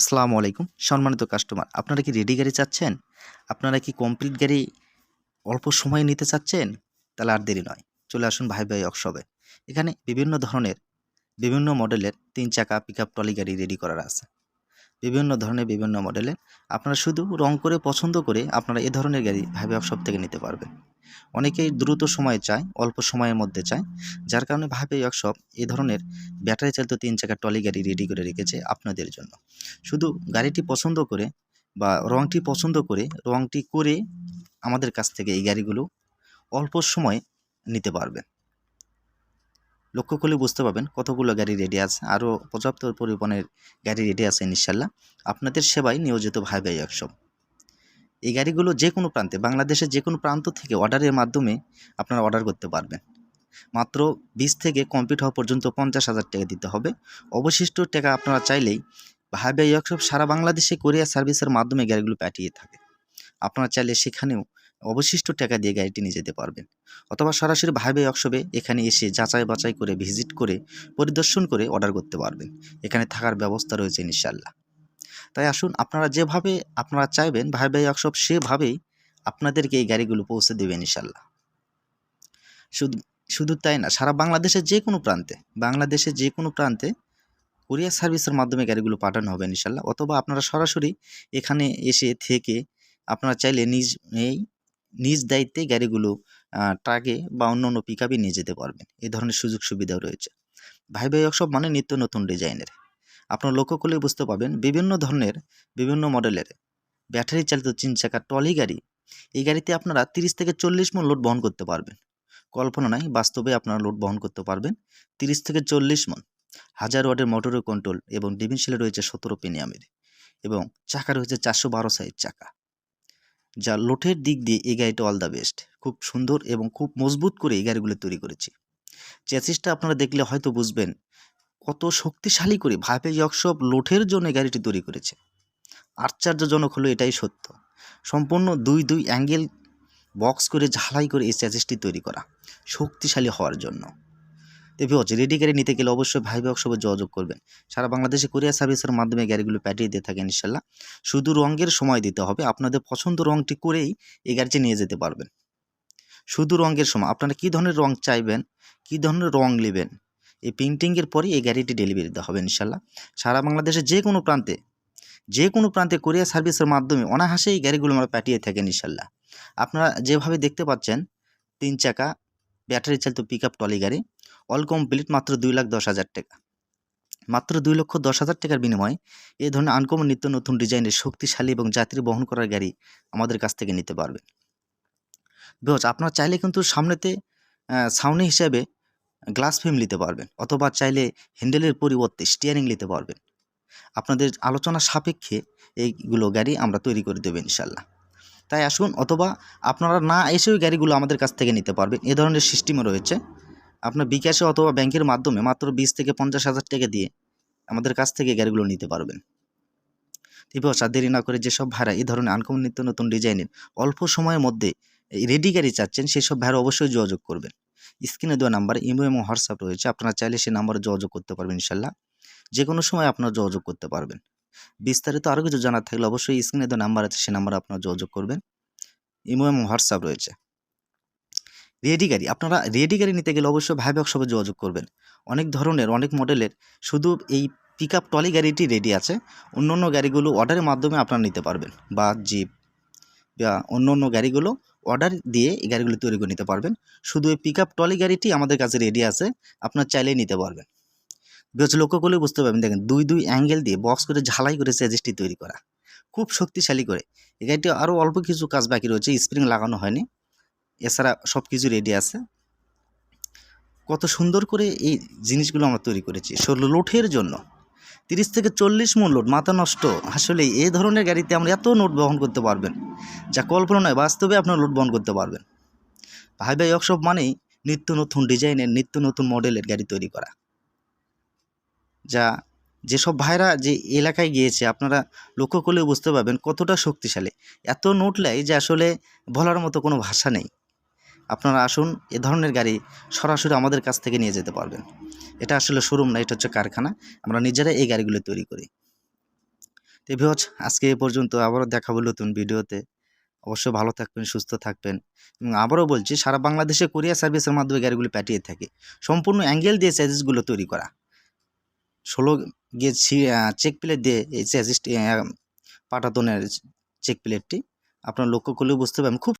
আসসালামু আলাইকুম, সম্মানিত কাস্টমার আপনারা কি রেডি গাড়ি চাচ্ছেন? আপনারা কি কমপ্লিট গাড়ি অল্প সময়ে নিতে চাচ্ছেন? তাহলে আর দেরি নয়, চলে আসুন ভাই ভাই ওয়ার্কশপে এখানে বিভিন্ন ধরনের, বিভিন্ন মডেলের তিন চাকা পিক আপ ট্রলি গাড়ি রেডি করার আছে। বিভিন্ন ধরনের, বিভিন্ন মডেলের আপনারা শুধু রং করে, পছন্দ করে আপনারা এ ধরনের গাড়ি ভাই ভাই ওয়ার্কশপ থেকে নিতে পারবেন। অনেকেই দ্রুত সময়ে চায়, অল্প সময়ের মধ্যে চায়। যার কারণে ভাই ওয়ার্কশপ এ ধরনের ব্যাটারি চালিত তিন চাকা ট্রলি গাড়ি রেডি করে রেখেছে আপনাদের জন্য। শুধু গাড়িটি পছন্দ করে বা রংটি পছন্দ করে, রংটি করে আমাদের কাছ থেকে এই গাড়িগুলো অল্প সময়ে নিতে পারবেন। লক্ষ্য করলে বুঝতে পারবেন কতগুলো গাড়ি রেডি আছে। আরও পর্যাপ্ত পরিমাণের গাড়ি রেডি আছে ইনশাল্লাহ। আপনাদের সেবায় নিয়োজিত ভাই ভাই একসব এই গাড়িগুলো যে কোনো প্রান্তে, বাংলাদেশের যে কোনো প্রান্ত থেকে অর্ডারের মাধ্যমে আপনারা অর্ডার করতে পারবেন। মাত্র বিশ থেকে কমপ্লিট হওয়া পর্যন্ত পঞ্চাশ হাজার টাকা দিতে হবে। অবশিষ্ট টাকা আপনারা চাইলেই ভাই ভাই ওয়ার্কশপ সারা বাংলাদেশে কোরিয়ার সার্ভিসের মাধ্যমে গাড়িগুলো পাঠিয়ে থাকে। আপনারা চাইলে সেখানেও অবশিষ্ট টাকা দিয়ে গাড়িটি নিয়ে যেতে পারবেন। অথবা সরাসরি ভাই ভাই ওয়ার্কশপে এখানে এসে যাচাই বাছাই করে, ভিজিট করে, পরিদর্শন করে অর্ডার করতে পারবেন। এখানে থাকার ব্যবস্থা রয়েছে ইনশাল্লাহ তাই আসুন, আপনারা যেভাবে আপনারা চাইবেন ভাই ভাই ওয়ার্কশপ, সেভাবেই আপনাদেরকে এই গাড়িগুলো পৌঁছে দেবে ইনশাল্লাহ শুধু শুধু তাই না, সারা বাংলাদেশের যে কোনো প্রান্তে, বাংলাদেশের যে কোনো প্রান্তে কুরিয়ার সার্ভিসের মাধ্যমে গাড়িগুলো পাঠানো হবে ইনশাল্লাহ। অথবা আপনারা সরাসরি এখানে এসে থেকে আপনারা চাইলে নিজ এই নিজ দায়িত্বে গাড়িগুলো ট্রাকে বা অন্য অন্য পিক আপে নিয়ে যেতে পারবেন। এই ধরনের সুযোগ সুবিধাও রয়েছে। ভাই ভাই ওয়ার্কশপ মানে নিত্য নতুন ডিজাইনের। আপনারা লক্ষ্য করলে বুঝতে পারবেন, বিভিন্ন ধরনের, বিভিন্ন মডেলের ব্যাটারি চালিত তিন চাকা ট্রলি গাড়ি, এই গাড়িতে আপনারা তিরিশ থেকে চল্লিশ মন লোড বহন করতে পারবেন। কল্পনা নাই, বাস্তবে আপনারা লোড বহন করতে পারবেন তিরিশ থেকে চল্লিশ মন। হাজার ওয়াটের মোটরের কন্ট্রোল এবং ডিভিনশিলে রয়েছে সতেরো পেনিয়ামের এবং চাকা রয়েছে চারশো বারো সাইজ চাকা, যা লোটের দিক দিয়ে এই গাড়িটা অল দ্য বেস্ট খুব সুন্দর এবং খুব মজবুত করে এই গাড়িগুলো তৈরি করেছি। চ্যাসিসটা আপনারা দেখলে হয়তো বুঝবেন কত শক্তিশালী করে ভাইপে ওয়ার্কশপ লোটের জন্য গাড়িটি তৈরি করেছে। আশ্চর্যজনক হলো এটাই সত্য। সম্পূর্ণ দুই দুই অ্যাঙ্গেল বক্স করে ঝালাই করে এই চ্যাসিসটি তৈরি করা শক্তিশালী হওয়ার জন্য। তেবে হচ্ছে রেডি গাড়ি নিতে গেলে অবশ্যই ভাই ওয়ার্কশপে যোগাযোগ করবেন। সারা বাংলাদেশে কোরিয়ার সার্ভিসের মাধ্যমে গাড়িগুলো পাঠিয়ে দিয়ে থাকেন ইনশাল্লাহ। শুধু রঙের সময় দিতে হবে, আপনাদের পছন্দ রঙটি করেই এই গাড়িটি নিয়ে যেতে পারবেন। শুধু রঙের সময়, আপনারা কী ধরনের রং চাইবেন, কী ধরনের রং নেবেন, এই পেন্টিংয়ের পরেই এই গাড়িটি ডেলিভারি দেওয়া হবে ইনশাল্লাহ। সারা বাংলাদেশে যে কোনো প্রান্তে, যে কোনো প্রান্তে কোরিয়ার সার্ভিসের মাধ্যমে অনায়াসে এই গাড়িগুলো আমরা পাঠিয়ে থাকেন ইনশাল্লাহ। আপনারা যেভাবে দেখতে পাচ্ছেন, তিন চাকা ব্যাটারি চালিত পিক আপ টলি গাড়ি অল কমপ্লিট মাত্র দুই লাখ দশ হাজার টাকা। মাত্র দুই লক্ষ দশ হাজার টাকার বিনিময়ে এই ধরনের আনকমন নিত্য নতুন ডিজাইনের শক্তিশালী এবং যাত্রী বহন করার গাড়ি আমাদের কাছ থেকে নিতে পারবেন। বেশ আপনারা চাইলে কিন্তু সামনেতে সাউনি হিসাবে গ্লাস ফ্রেম নিতে পারবেন অথবা চাইলে হ্যান্ডেলের পরিবর্তে স্টিয়ারিং নিতে পারবেন। আপনাদের আলোচনা সাপেক্ষে এইগুলো গাড়ি আমরা তৈরি করে দেবো ইনশাল্লাহ তাই আসুন অথবা আপনারা না এসেও গাড়িগুলো আমাদের কাছ থেকে নিতে পারবেন। এ ধরনের সিস্টেমও রয়েছে। আপনার বিকাশে অথবা ব্যাংকের মাধ্যমে মাত্র বিশ থেকে পঞ্চাশ হাজার টাকা দিয়ে আমাদের কাছ থেকে গাড়িগুলো নিতে পারবেন। দিবস আর দেরি না করে যেসব ভাড়া, এই ধরনের আনকমন নিত্য নতুন ডিজাইনের অল্প সময়ের মধ্যে রেডি গাড়ি চাচ্ছেন, সেসব ভাড়া অবশ্যই যোগাযোগ করবেন। স্ক্রিনে দেওয়া নাম্বার ইমো এবং হোয়াটসঅ্যাপ রয়েছে, আপনারা চাইলে সেই নাম্বারে যোগাযোগ করতে পারবেন ইনশাল্লাহ। যে কোনো সময় আপনারা যোগাযোগ করতে পারবেন। বিস্তারিত আরও কিছু জানার থাকলে অবশ্যই স্ক্রিনে দেওয়া নাম্বার আছে সেই নাম্বারে আপনারা যোগাযোগ করবেন। ইমো এবং হোয়াটসঅ্যাপ রয়েছে। রেডি গাড়ি। আপনারা রেডি গাড়ি নিতে গেলে অবশ্যই ভাই সবে যোগাযোগ করবেন। অনেক ধরনের, অনেক মডেলের শুধু এই পিক আপ টলি গাড়িটি রেডি আছে। অন্য অন্য গাড়িগুলো অর্ডারের মাধ্যমে আপনারা নিতে পারবেন বা জিপ বা অন্য অন্য গাড়িগুলো অর্ডার দিয়ে এই গাড়িগুলো তৈরি করে নিতে পারবেন। শুধু এই পিক আপ টলি গাড়িটি আমাদের কাছে রেডি আছে, আপনার চাইলেই নিতে পারবেন। বেশ লক্ষ্য করলে বুঝতে পারবেন, দেখেন দুই দুই অ্যাঙ্গেল দিয়ে বক্স করে ঝালাই করে স্যাজেসটি তৈরি করা। খুব শক্তিশালী করে। এই গাড়িটি আরও অল্প কিছু কাজ বাকি রয়েছে স্প্রিং লাগানো হয়নি। এছাড়া সব কিছু রেডি আছে। কত সুন্দর করে এই জিনিসগুলো আমরা তৈরি করেছি। ষোলো লোটের জন্য। তিরিশ থেকে চল্লিশ মন লোড, মাথা নষ্ট। আসলে এই ধরনের গাড়িতে আমরা এত নোট বহন করতে পারবেন, যা কল্পনা নয় বাস্তবে আপনার লোড বহন করতে পারবেন। ভাই ভাই ওয়ার্কশপ মানেই নিত্য নতুন ডিজাইনের, নিত্য নতুন মডেলের গাড়ি তৈরি করা। যা যেসব ভাইরা যে এলাকায় গিয়েছে, আপনারা লক্ষ্য করলেও বুঝতে পারবেন কতটা শক্তিশালী। এত নোট লাই যে আসলে বলার মতো কোনো ভাষা নেই। আপনারা আসুন, এ ধরনের গাড়ি সরাসরি আমাদের কাছ থেকে নিয়ে যেতে পারবেন। এটা আসলে শোরুম না, এটা হচ্ছে কারখানা। আমরা নিজেরা এই গাড়িগুলো তৈরি করি। তো ভিওজ আজকে এ পর্যন্ত আবারও দেখাবো নতুন ভিডিওতে। অবশ্যই ভালো থাকবেন, সুস্থ থাকবেন। এবং আবারও বলছি, সারা বাংলাদেশে কোরিয়ার সার্ভিসের মাধ্যমে গাড়িগুলো পাঠিয়ে থাকে। সম্পূর্ণ অ্যাঙ্গেল দিয়ে স্যাজেসগুলো তৈরি করা। ষোলো গিয়ে চেক প্লেট দিয়ে এই স্যাজেসটি পাটাতনের চেক প্লেটটি আপনার লক্ষ্য করলেও বুঝতে পারবেন। খুব